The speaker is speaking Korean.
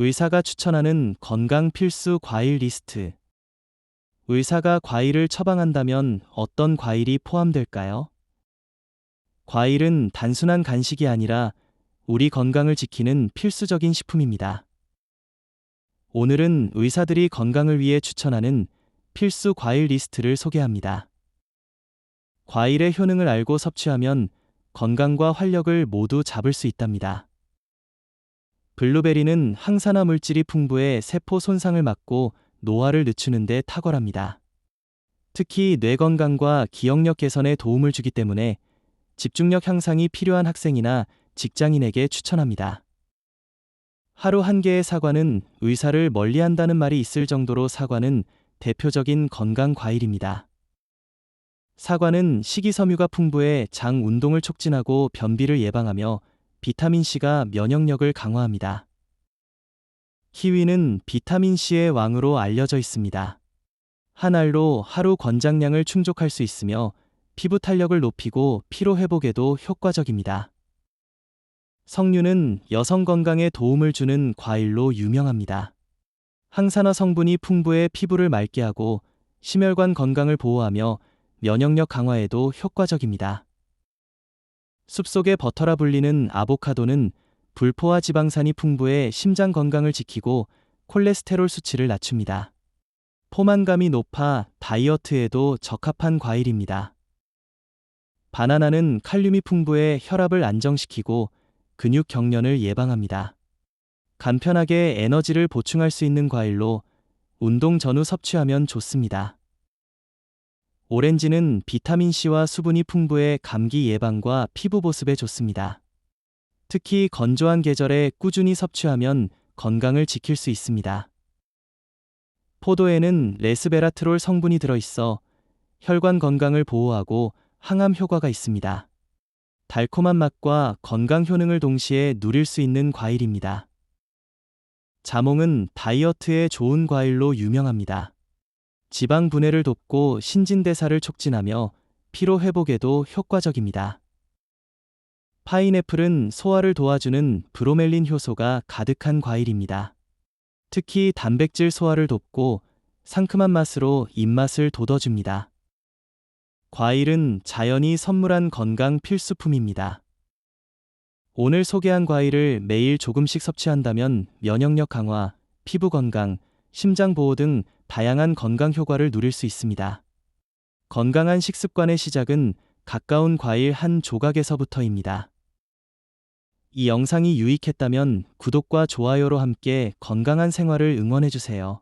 의사가 추천하는 건강 필수 과일 리스트. 의사가 과일을 처방한다면 어떤 과일이 포함될까요? 과일은 단순한 간식이 아니라 우리 건강을 지키는 필수적인 식품입니다. 오늘은 의사들이 건강을 위해 추천하는 필수 과일 리스트를 소개합니다. 과일의 효능을 알고 섭취하면 건강과 활력을 모두 잡을 수 있답니다. 블루베리는 항산화 물질이 풍부해 세포 손상을 막고 노화를 늦추는 데 탁월합니다. 특히 뇌 건강과 기억력 개선에 도움을 주기 때문에 집중력 향상이 필요한 학생이나 직장인에게 추천합니다. 하루 한 개의 사과는 의사를 멀리 한다는 말이 있을 정도로 사과는 대표적인 건강 과일입니다. 사과는 식이섬유가 풍부해 장 운동을 촉진하고 변비를 예방하며 비타민C가 면역력을 강화합니다. 키위는 비타민C의 왕으로 알려져 있습니다. 한 알로 하루 권장량을 충족할 수 있으며 피부 탄력을 높이고 피로 회복에도 효과적입니다. 석류는 여성 건강에 도움을 주는 과일로 유명합니다. 항산화 성분이 풍부해 피부를 맑게 하고 심혈관 건강을 보호하며 면역력 강화에도 효과적입니다. 숲속의 버터라 불리는 아보카도는 불포화 지방산이 풍부해 심장 건강을 지키고 콜레스테롤 수치를 낮춥니다. 포만감이 높아 다이어트에도 적합한 과일입니다. 바나나는 칼륨이 풍부해 혈압을 안정시키고 근육 경련을 예방합니다. 간편하게 에너지를 보충할 수 있는 과일로 운동 전후 섭취하면 좋습니다. 오렌지는 비타민C와 수분이 풍부해 감기 예방과 피부 보습에 좋습니다. 특히 건조한 계절에 꾸준히 섭취하면 건강을 지킬 수 있습니다. 포도에는 레스베라트롤 성분이 들어있어 혈관 건강을 보호하고 항암 효과가 있습니다. 달콤한 맛과 건강 효능을 동시에 누릴 수 있는 과일입니다. 자몽은 다이어트에 좋은 과일로 유명합니다. 지방 분해를 돕고 신진대사를 촉진하며 피로 회복에도 효과적입니다. 파인애플은 소화를 도와주는 브로멜린 효소가 가득한 과일입니다. 특히 단백질 소화를 돕고 상큼한 맛으로 입맛을 돋워줍니다. 과일은 자연이 선물한 건강 필수품입니다. 오늘 소개한 과일을 매일 조금씩 섭취한다면 면역력 강화, 피부 건강, 심장 보호 등 다양한 건강 효과를 누릴 수 있습니다. 건강한 식습관의 시작은 가까운 과일 한 조각에서부터입니다. 이 영상이 유익했다면 구독과 좋아요로 함께 건강한 생활을 응원해주세요.